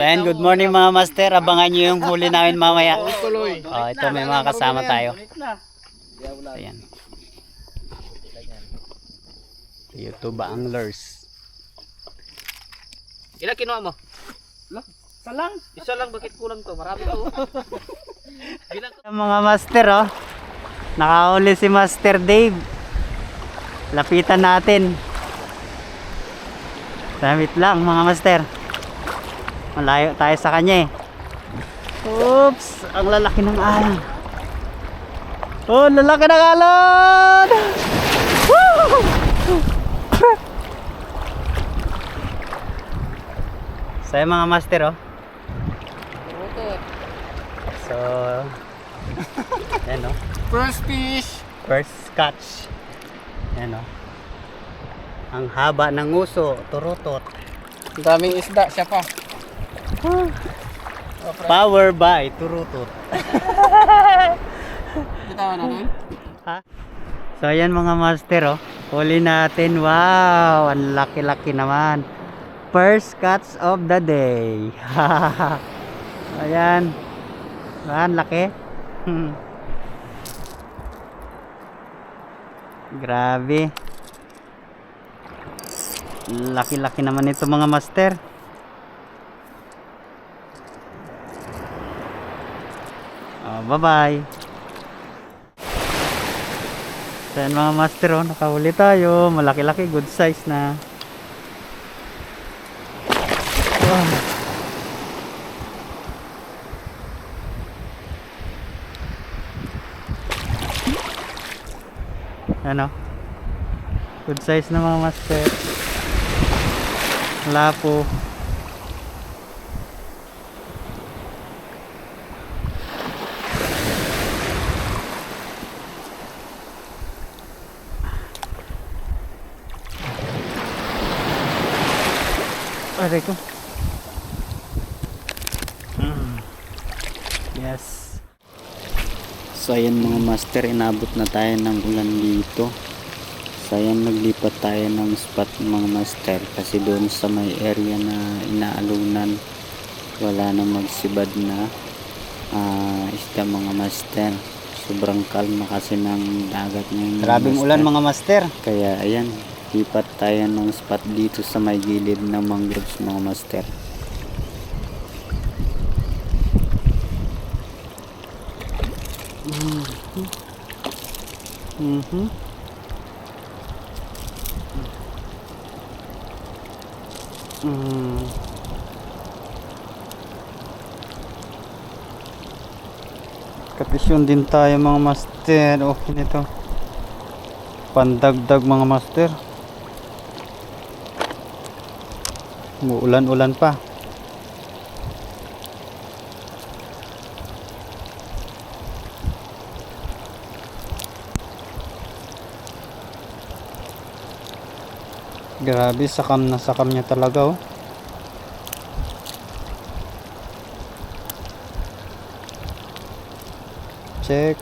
And good morning mga master. Abangan nyo yung huli namin mamaya. Tuloy. Oh, ito may mga kasama tayo. Ayan. YouTube anglers. Ilan kinuha mo? Isa lang. Isa lang, bakit kulang to? Marami to. Bilang Mga master oh. Nakahuli si Master Dave. Lapitan natin. Damit lang mga master. Malayo tayo sa kanya eh. Oops! Ang lalaki ng alon. Oh, lalaki ng alon! Woo! so yung mga master oh. So, yan oh. First fish. First catch. Yan o. Ang haba ng uso, turutot. Ang daming isda, siya pa. Power by turutot. Bitawan na nun. Ha? So ayan mga master oh. Huli natin. Wow! Ang laki-laki naman. First catch of the day. ayan. Ayan, laki. Grabe. Laki-laki naman ito mga master. Oh, bye-bye. So yan mga master oh, nakahuli tayo. Malaki-laki, good size na. Wow. Ano? Good size na mga master. Lapo. Aray ko. Mm. Yes. So ayan mga master, inabot na tayo ng ulan dito. So ayan, naglipat tayo ng spot mga master kasi doon sa may area na inaalunan wala na magsibad na ah, isda mga master. Sobrang kalma kasi ng dagat ngayon. Grabing master. ulan mga master. Kaya ayan, lipat tayo ng spot dito sa may gilid ng mangroves mga master. Mhm. Mm. Kapisyon din tayo mga master. Okay nito. Pandagdag mga master. Umuulan-ulan pa. Grabe, sakam na sakam niya talaga oh. Check.